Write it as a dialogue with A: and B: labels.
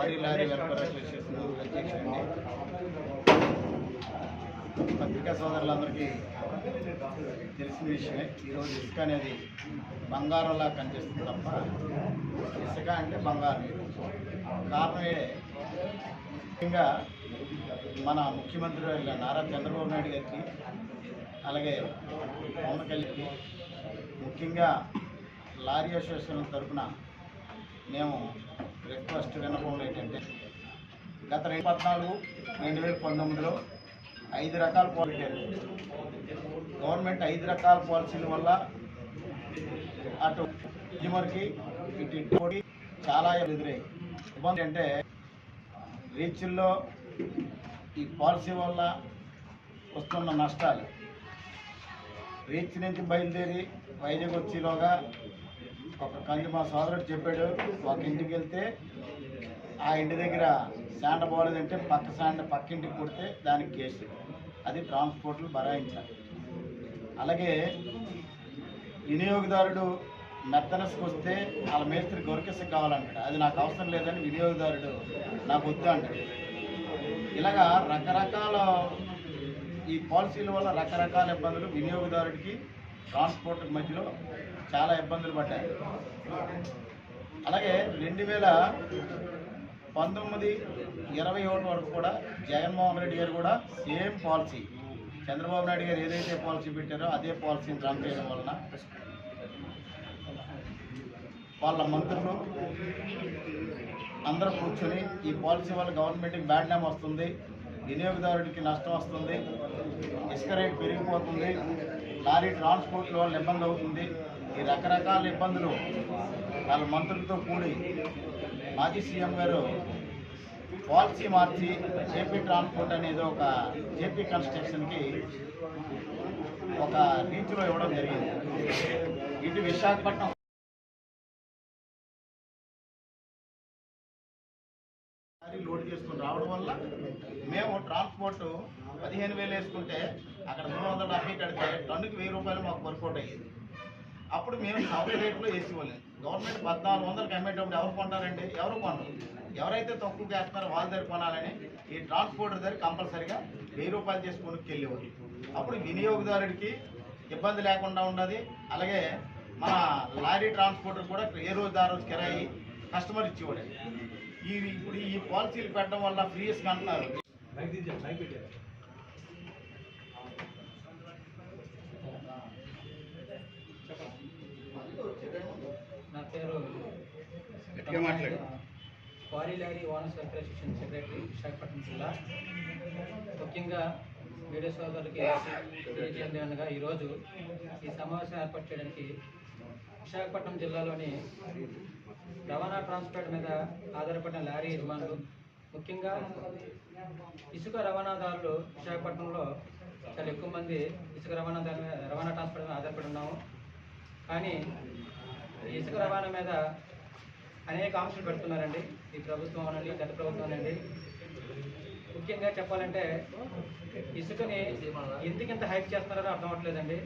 A: Quarry lorry welfare association అధ్యక్షుడండి పత్రికా సోదరులందరికీ తెలిసిన విషయమే. ఈరోజు ఇసుక అనేది బంగారంలా కనిపిస్తుంది తప్ప ఇసుక అంటే బంగారం కారణం ఏ ముఖ్యంగా మన ముఖ్యమంత్రి గారు నారా చంద్రబాబు నాయుడు గారికి అలాగే పవన్ కళ్యాణ్కి ముఖ్యంగా లారీ అసోసియేషన్ తరఫున మేము రిక్వెస్ట్ విన్నపంలో ఏంటంటే గత రెండు పద్నాలుగు రెండు వేల పంతొమ్మిదిలో ఐదు రకాల పాలసీ గవర్నమెంట్ ఐదు రకాల పాలసీల వల్ల అటు కన్జ్యూమర్కి ఇటు ఇంకోటి చాలా ఎదురయ్యాయి. ఇబ్బంది అంటే రీచ్ల్లో ఈ పాలసీ వల్ల వస్తున్న నష్టాలు. రీచ్ నుంచి బయలుదేరి వైజాగ్ వచ్చేలోగా ఒక కంది మా సోదరుడు చెప్పాడు ఒక ఇంటికి వెళ్తే ఆ ఇంటి దగ్గర శాండ పోలేదంటే పక్క శాండ పక్క ఇంటికి కొడితే దానికి కేసు. అది ట్రాన్స్పోర్ట్లు బరాయించాలి. అలాగే వినియోగదారుడు మెత్తనస్కి వస్తే వాళ్ళ మేస్త్రి గొరికిస కావాలంటాడు. అది నాకు అవసరం లేదని వినియోగదారుడు నాకు వద్దు అంటాడు. ఇలాగా రకరకాల ఈ పాలసీల వల్ల రకరకాల ఇబ్బందులు వినియోగదారుడికి ట్రాన్స్పోర్ట్ మధ్యలో చాలా ఇబ్బందులు పడ్డాయి. అలాగే రెండు వేల పంతొమ్మిది ఇరవై ఒకటి వరకు కూడా జగన్మోహన్ రెడ్డి గారు కూడా సేమ్ పాలసీ చంద్రబాబు నాయుడు గారు ఏదైతే పాలసీ పెట్టారో అదే పాలసీని రన్ చేయడం వలన వాళ్ళ మంత్రులు అందరూ కూర్చొని ఈ పాలసీ వల్ల గవర్నమెంట్కి బ్యాడ్ నేమ్ వస్తుంది వినియోగదారుడికి నష్టం వస్తుంది ఇసుక రేట్ పెరిగిపోతుంది లారీ ట్రాన్స్పోర్ట్లో వాళ్ళు ఇబ్బంది అవుతుంది. ఈ రకరకాల ఇబ్బందులు వాళ్ళ మంత్రులతో కూడి మాజీ సీఎం గారు పాలసీ మార్చి జేపీ ట్రాన్స్పోర్ట్ అనేది ఒక జేపీ కన్స్ట్రక్షన్కి ఒక రీచ్లో ఇవ్వడం జరిగింది. ఇటు విశాఖపట్నం లారీ లోడ్ చేసుకుని రావడం వల్ల మేము ట్రాన్స్పోర్ట్ పదిహేను వేలు వేసుకుంటే అక్కడ మూడు వందల డెబ్బై కడితే టన్నుకి వెయ్యి రూపాయలు మాకు వర్కౌట్ అయ్యేది. అప్పుడు మేము సౌకర్య రేట్లో వేసేవాళ్ళం గవర్నమెంట్ పద్నాలుగు వందలకి అమ్మేటప్పుడు ఎవరు కొంటారండి? ఎవరు కొనరు. ఎవరైతే తక్కువ వేస్తున్నారో వాళ్ళ దగ్గర కొనాలని ఈ ట్రాన్స్పోర్టర్ దగ్గర కంపల్సరిగా వెయ్యి రూపాయలు చేసి కొనుక్కి అప్పుడు వినియోగదారుడికి ఇబ్బంది లేకుండా ఉన్నది అలాగే మన లారీ ట్రాన్స్పోర్టర్ కూడా ఏ రోజు ఆ రోజు కిరాయి కస్టమర్ ఇచ్చేవాడు. ఈ ఇప్పుడు ఈ పాలసీలు పెట్టడం వల్ల ఫ్రీస్గా అంటున్నారు
B: quarry lorry owners welfare association secretary Visakhapatnam జిల్లా. ముఖ్యంగా మీడియా సోదరులకి తెలియజేయండి ఈరోజు ఈ సమావేశం ఏర్పాటు చేయడానికి విశాఖపట్నం జిల్లాలోని రవాణా ట్రాన్స్పోర్ట్ మీద ఆధారపడిన లారీ యజమానులు ముఖ్యంగా ఇసుక రవాణాదారులు విశాఖపట్నంలో చాలా ఎక్కువ మంది ఇసుక రవాణాదారు రవాణా ట్రాన్స్పోర్ట్ మీద ఆధారపడి ఉన్నాము. కానీ ఇసుక రవాణా మీద అనేక ఆంక్షలు పెడుతున్నారండి. ఈ ప్రభుత్వం అనండి గత ప్రభుత్వం అనండి. ముఖ్యంగా చెప్పాలంటే ఇసుకని ఎందుకు ఇంత హైప్ చేస్తున్నారో అర్థం అవ్వట్లేదండి.